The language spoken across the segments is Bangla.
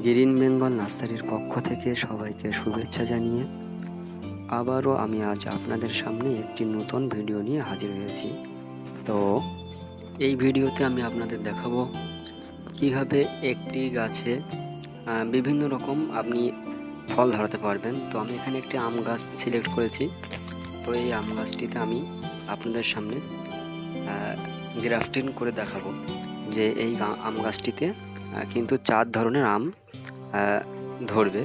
গ্রিন বেঙ্গল নার্সারির পক্ষ থেকে সবাইকে শুভেচ্ছা জানিয়ে আবারও আমি আজ আপনাদের সামনে একটি নতুন ভিডিও নিয়ে হাজির হয়েছি। তো এই ভিডিওতে আমি আপনাদের দেখাবো কীভাবে একটি গাছে বিভিন্ন রকম আপনি ফল ধরাতে পারবেন। তো আমি এখানে একটি আম গাছ সিলেক্ট করেছি। তো এই আম গাছটিতে আমি আপনাদের সামনে গ্রাফটিং করে দেখাবো যে এই আম গাছটিতে কিন্তু চার ধরনের আম ধরবে।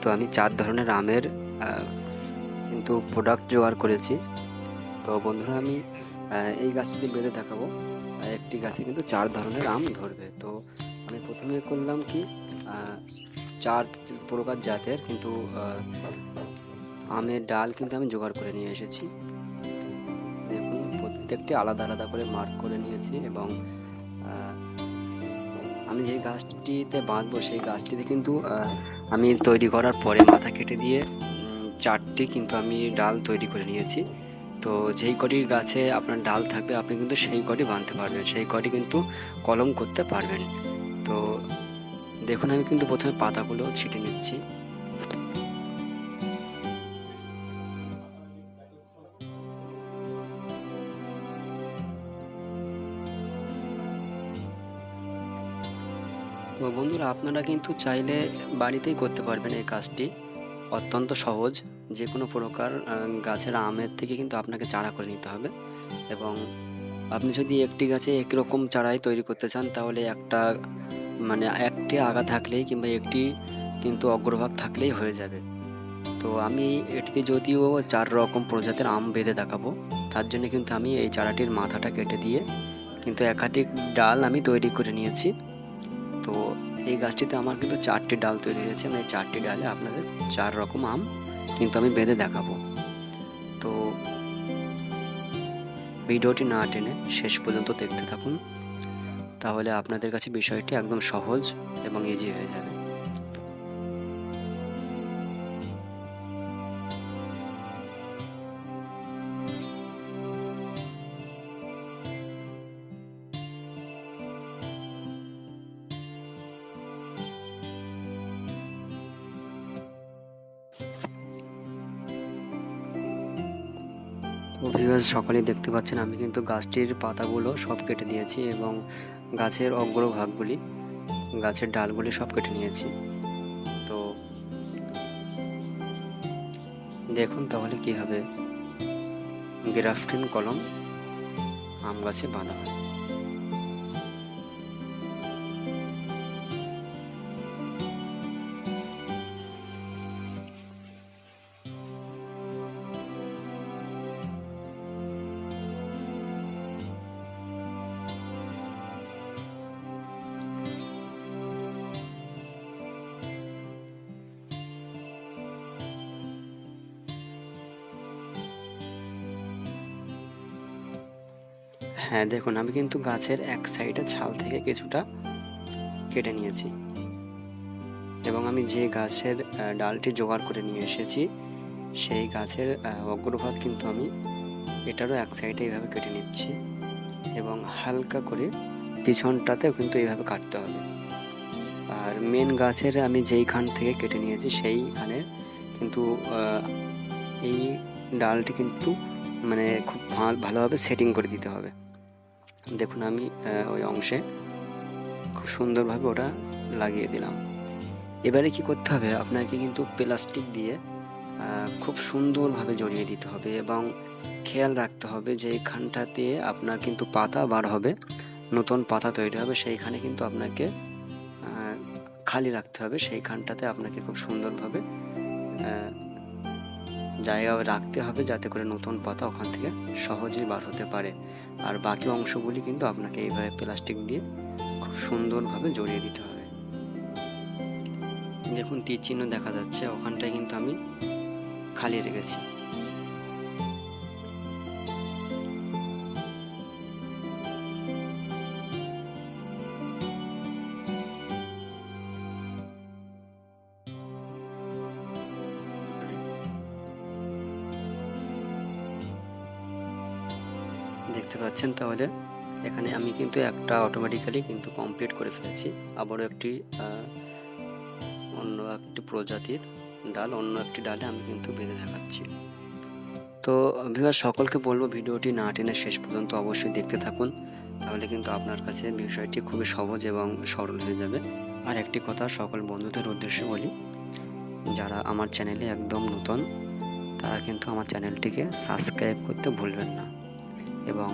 তো আমি চার ধরনের আমের কিন্তু প্রোডাক্ট জোগাড় করেছি। তো বন্ধুরা, আমি এই গাছটি বেঁধে দেখাবো। একটি গাছে কিন্তু চার ধরনের আম ধরবে। তো আমি প্রথমে করলাম কি চার প্রকার জাতের কিন্তু আমের ডাল কিন্তু আমি জোগাড় করে নিয়ে এসেছি। দেখুন, প্রত্যেকটি আলাদা আলাদা করে মার্ক করে নিয়েছি এবং আমি যে গাছটিতে বাঁধবো, সেই গাছটিতে কিন্তু আমি তৈরি করার পরে মাথা কেটে দিয়ে চারটি কিন্তু আমি ডাল তৈরি করে নিয়েছি। তো যেই কটি গাছে আপনার ডাল থাকবে, আপনি কিন্তু সেই কটি বাঁধতে পারবেন, সেই কটি কিন্তু কলম করতে পারবেন। তো দেখুন, আমি কিন্তু প্রথমে পাতাগুলো ছিটে নিচ্ছি। তো বন্ধুরা, আপনারা কিন্তু চাইলে বাড়িতেই করতে পারবেন এই কাজটি। অত্যন্ত সহজ যে কোনো প্রকার গাছের আমের থেকে কিন্তু আপনাকে চারা করে নিতে হবে। এবং আপনি যদি একটি গাছে একই রকম চারাই তৈরি করতে চান, তাহলে একটা মানে একটি আগা থাকলেই কিংবা একটি কিন্তু অগ্রভাগ থাকলেই হয়ে যাবে। তো আমি এটিতে যদিও চার রকম প্রজাতির আম বেঁধে দেখাবো, তার জন্য কিন্তু আমি এই চারাটির মাথাটা কেটে দিয়ে কিন্তু একাধিক ডাল আমি তৈরি করে নিয়েছি। এই গাছটিতে আমার কিন্তু চারটি ডাল তৈরি হয়েছে। আমি এই চারটি ডালে আপনাদের চার রকম আম কিন্তু আমি বেঁধে দেখাবো। তো ভিডিওটি না টেনে শেষ পর্যন্ত দেখতে থাকুন। তাহলে আপনাদের কাছে বিষয়টি একদম সহজ এবং ইজি হয়ে যাবে। তো ভিউয়ার্স দেখতে পাচ্ছেন, আমি কিন্তু গাছটির পাতাগুলো সব কেটে দিয়েছি এবং গাছের অগ্রভাগগুলি, গাছের ডালগুলি সব কেটে নিয়েছি। তো দেখুন তাহলে কীভাবে গ্রাফটিন কলম, আম গাছে বাঁধা হয়। হ্যাঁ দেখুন, আমি কিন্তু গাছের এক সাইডে ছাল থেকে কিছুটা কেটে নিয়েছি। এবং আমি যে গাছের ডালটি জোগাড় করে নিয়ে এসেছি, সেই গাছের অগ্রভাগ কিন্তু আমি এটারও এক সাইডে এইভাবে কেটে নিচ্ছি এবং হালকা করে পিছনটাতেও কিন্তু এইভাবে কাটতে হবে। আর মেন গাছের আমি যেইখান থেকে কেটে নিয়েছি, সেইখানে কিন্তু এই ডালটি কিন্তু মানে খুব ভালোভাবে সেটিং করে দিতে হবে। দেখুন আমি ওই অংশে খুব সুন্দরভাবে ওটা লাগিয়ে দিলাম। এবারে কি করতে হবে? আপনাকে কিন্তু প্লাস্টিক দিয়ে খুব সুন্দরভাবে জড়িয়ে দিতে হবে এবং খেয়াল রাখতে হবে যে এইখানটাতে আপনার কিন্তু পাতা বার হবে, নতুন পাতা তৈরি হবে, সেইখানে কিন্তু আপনাকে খালি রাখতে হবে, সেইখানটাতে আপনাকে খুব সুন্দরভাবে জায়গা রাখতে হবে যাতে করে নতুন পাতা ওখান থেকে সহজেই বার হতে পারে। আর বাকি অংশগুলি কিন্তু আপনাকে এইভাবে প্লাস্টিক দিয়ে খুব সুন্দরভাবে জড়িয়ে দিতে হবে। দেখুন তীর চিহ্ন দেখা যাচ্ছে, ওখানটায় কিন্তু আমি খালি রেখেছি। দেখতে পাচ্ছেন তাহলে। এখানে আমি কিন্তু একটা অটোমেটিক্যালি কিন্তু কমপ্লিট করে ফেলেছি। আবারও একটি অন্য একটি প্রজাতির ডাল, অন্য একটি ডালে আমি কিন্তু বেঁধে দেখাচ্ছি। তো বিভাগ সকলকে বলব ভিডিওটি না টেনে শেষ পর্যন্ত অবশ্যই দেখতে থাকুন। তাহলে কিন্তু আপনার কাছে বিষয়টি খুবই সহজ এবং সরল হয়ে যাবে। আর একটি কথা সকল বন্ধুদের উদ্দেশ্যে বলি, যারা আমার চ্যানেলে একদম নতুন, তারা কিন্তু আমার চ্যানেলটিকে সাবস্ক্রাইব করতে ভুলবেন না। এবং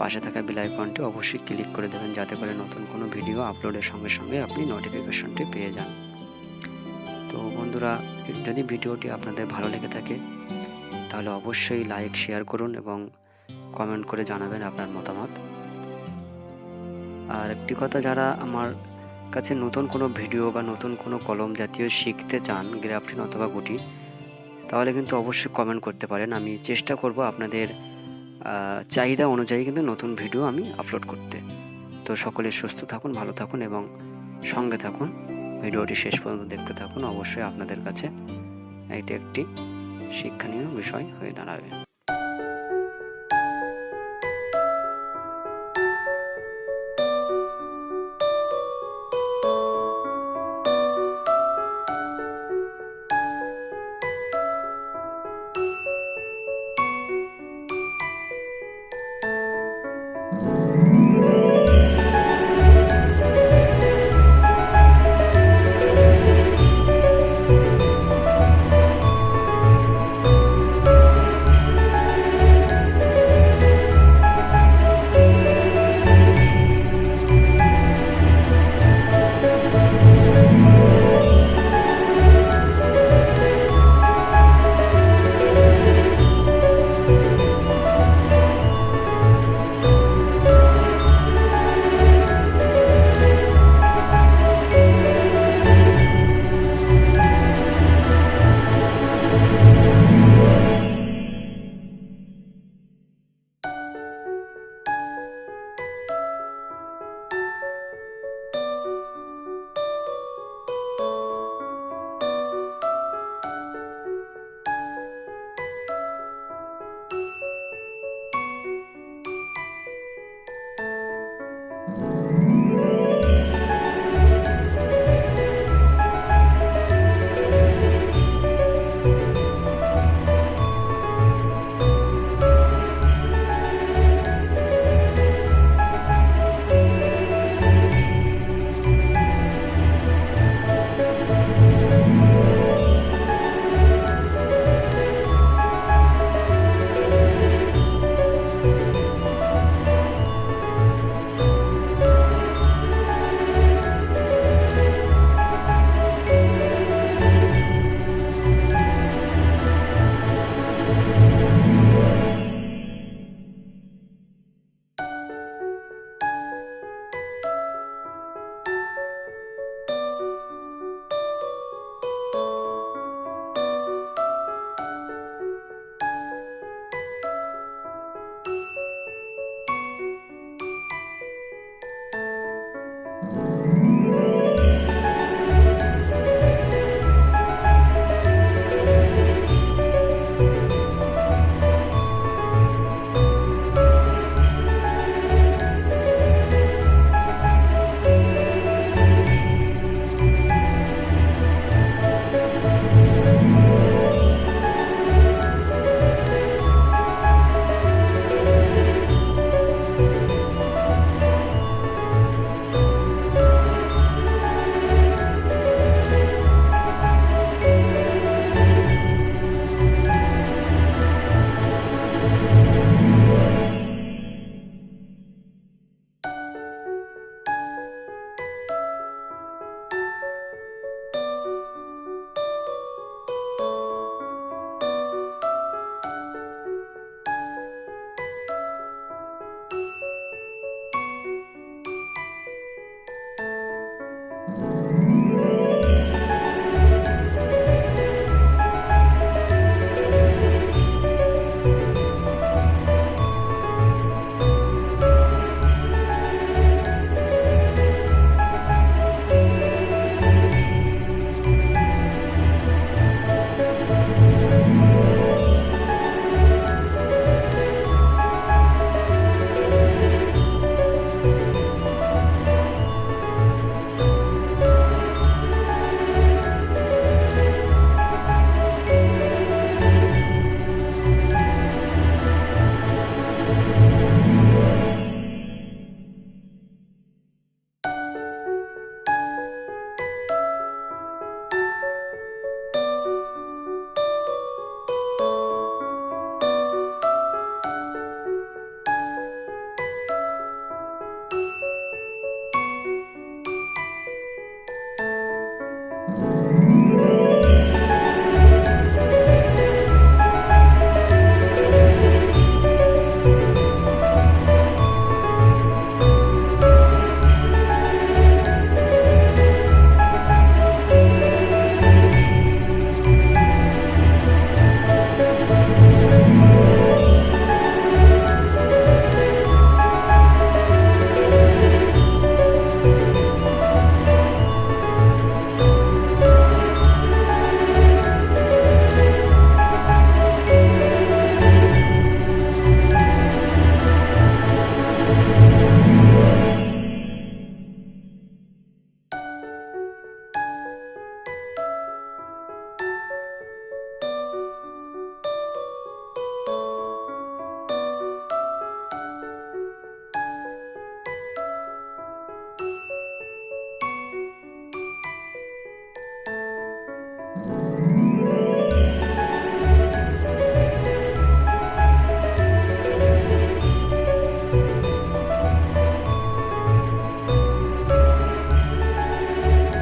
পাশে থাকা বেল আইকনটি অবশ্যই ক্লিক করে দেবেন যাতে করে নতুন কোনো ভিডিও আপলোডের সঙ্গে সঙ্গে আপনি নোটিফিকেশনটি পেয়ে যান। তো বন্ধুরা, যদি ভিডিওটি আপনাদের ভালো লেগে থাকে, তাহলে অবশ্যই লাইক শেয়ার করুন এবং কমেন্ট করে জানাবেন আপনার মতামত। আর একটি কথা, যারা আমার কাছে নতুন কোনো ভিডিও বা নতুন কোনো কলম জাতীয় শিখতে চান গ্রাফটিন অথবা গুটি, তাহলে কিন্তু অবশ্যই কমেন্ট করতে পারেন। আমি চেষ্টা করব আপনাদের চাহিদা অনুযায়ী কিন্তু নতুন ভিডিও আমি আপলোড করতে। তো সকলে সুস্থ থাকুন, ভালো থাকুন এবং সঙ্গে থাকুন। ভিডিওটি শেষ পর্যন্ত দেখতে থাকুন। অবশ্যই আপনাদের কাছে এটি একটি শিক্ষণীয় বিষয় হয়ে দাঁড়াবে।